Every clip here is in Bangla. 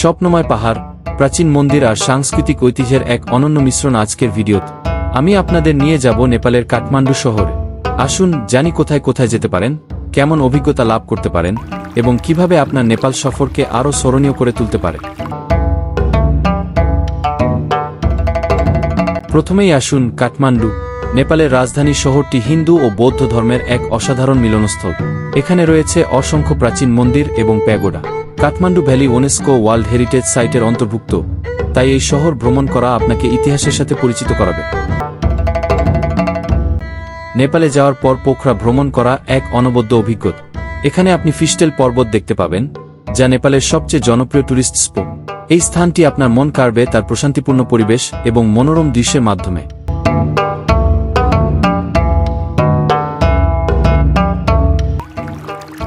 স্বপ্নময় পাহাড়, প্রাচীন মন্দির আর সাংস্কৃতিক ঐতিহ্যের এক অনন্য মিশ্রণ আজকের ভিডিওতে। আমি আপনাদের নিয়ে যাব নেপালের কাঠমান্ডু শহরে। আসুন জানি কোথায় কোথায় যেতে পারেন, কেমন অভিজ্ঞতা লাভ করতে পারেন, এবং কীভাবে আপনার নেপাল সফরকে আরও স্মরণীয় করে তুলতে পারে। প্রথমেই আসুন কাঠমান্ডু, নেপালের রাজধানী শহরটি হিন্দু ও বৌদ্ধ ধর্মের এক অসাধারণ মিলনস্থল। এখানে রয়েছে অসংখ্য প্রাচীন মন্দির এবং pagoda. Kathmandu valley UNESCO world heritage সাইটের অন্তর্ভুক্ত। তাই এই শহর ভ্রমণ করা আপনাকে ইতিহাসের সাথে পরিচিত করাবে। নেপালে যাওয়ার পর পোখরা ভ্রমণ করা এক অনবদ্য অভিজ্ঞতা। এখানে আপনি ফিস্টেল পর্বত দেখতে পাবেন, যা নেপালের সবচেয়ে জনপ্রিয় টুরিস্ট স্পট এই স্থানটি আপনার মন কাড়বে তার প্রশান্তিপূর্ণ পরিবেশ এবং মনোরম দৃশ্যের মাধ্যমে।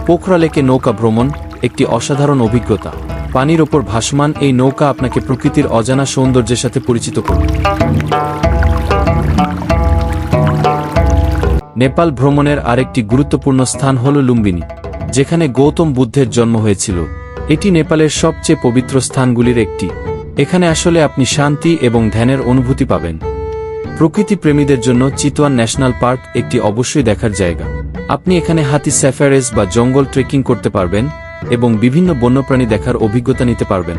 পোখরা লেকে নৌকা ভ্রমণ একটি অসাধারণ অভিজ্ঞতা। পানির ওপর ভাসমান এই নৌকা আপনাকে প্রকৃতির অজানা সৌন্দর্যের সাথে পরিচিত করবে। নেপাল ভ্রমণের আরেকটি গুরুত্বপূর্ণ স্থান হল লুম্বিনী, যেখানে গৌতম বুদ্ধের জন্ম হয়েছিল। এটি নেপালের সবচেয়ে পবিত্র স্থানগুলির একটি। এখানে আসলে আপনি শান্তি এবং ধ্যানের অনুভূতি পাবেন। প্রকৃতি প্রেমীদের জন্য চিতওয়ান ন্যাশনাল পার্ক একটি অবশ্যই দেখার জায়গা। আপনি এখানে হাতি স্যাফারেজ বা জঙ্গল ট্রেকিং করতে পারবেন এবং বিভিন্ন বন্যপ্রাণী দেখার অভিজ্ঞতা নিতে পারবেন।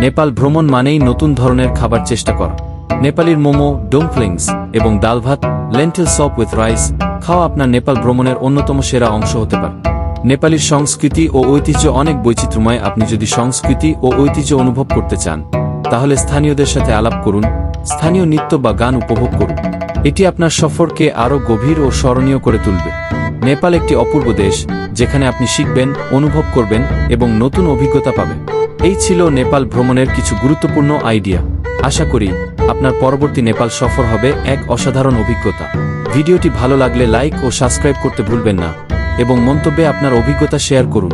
নেপাল ভ্রমণ মানেই নতুন ধরনের খাবার চেষ্টা করা। নেপালির মোমো, ডোমফ্লিংস এবং ডাল ভাত, লেন্টেল সপ উইথ রাইস খাওয়া আপনার নেপাল ভ্রমণের অন্যতম সেরা অংশ হতে পারে। নেপালির সংস্কৃতি ও ঐতিহ্য অনেক বৈচিত্র্যময়। আপনি যদি সংস্কৃতি ও ঐতিহ্য অনুভব করতে চান, তাহলে স্থানীয়দের সাথে আলাপ করুন, স্থানীয় নৃত্য বা গান উপভোগ করুন। এটি আপনার সফরকে আরও গভীর ও স্মরণীয় করে তুলবে। নেপাল একটি অপূর্ব দেশ, যেখানে আপনি শিখবেন, অনুভব করবেন এবং নতুন অভিজ্ঞতা পাবেন। এই ছিল নেপাল ভ্রমণের কিছু গুরুত্বপূর্ণ আইডিয়া। আশা করি, আপনার পরবর্তী নেপাল সফর হবে এক অসাধারণ অভিজ্ঞতা। ভিডিওটি ভালো লাগলে লাইক ও সাবস্ক্রাইব করতে ভুলবেন না এবং মন্তব্যে আপনার অভিজ্ঞতা শেয়ার করুন।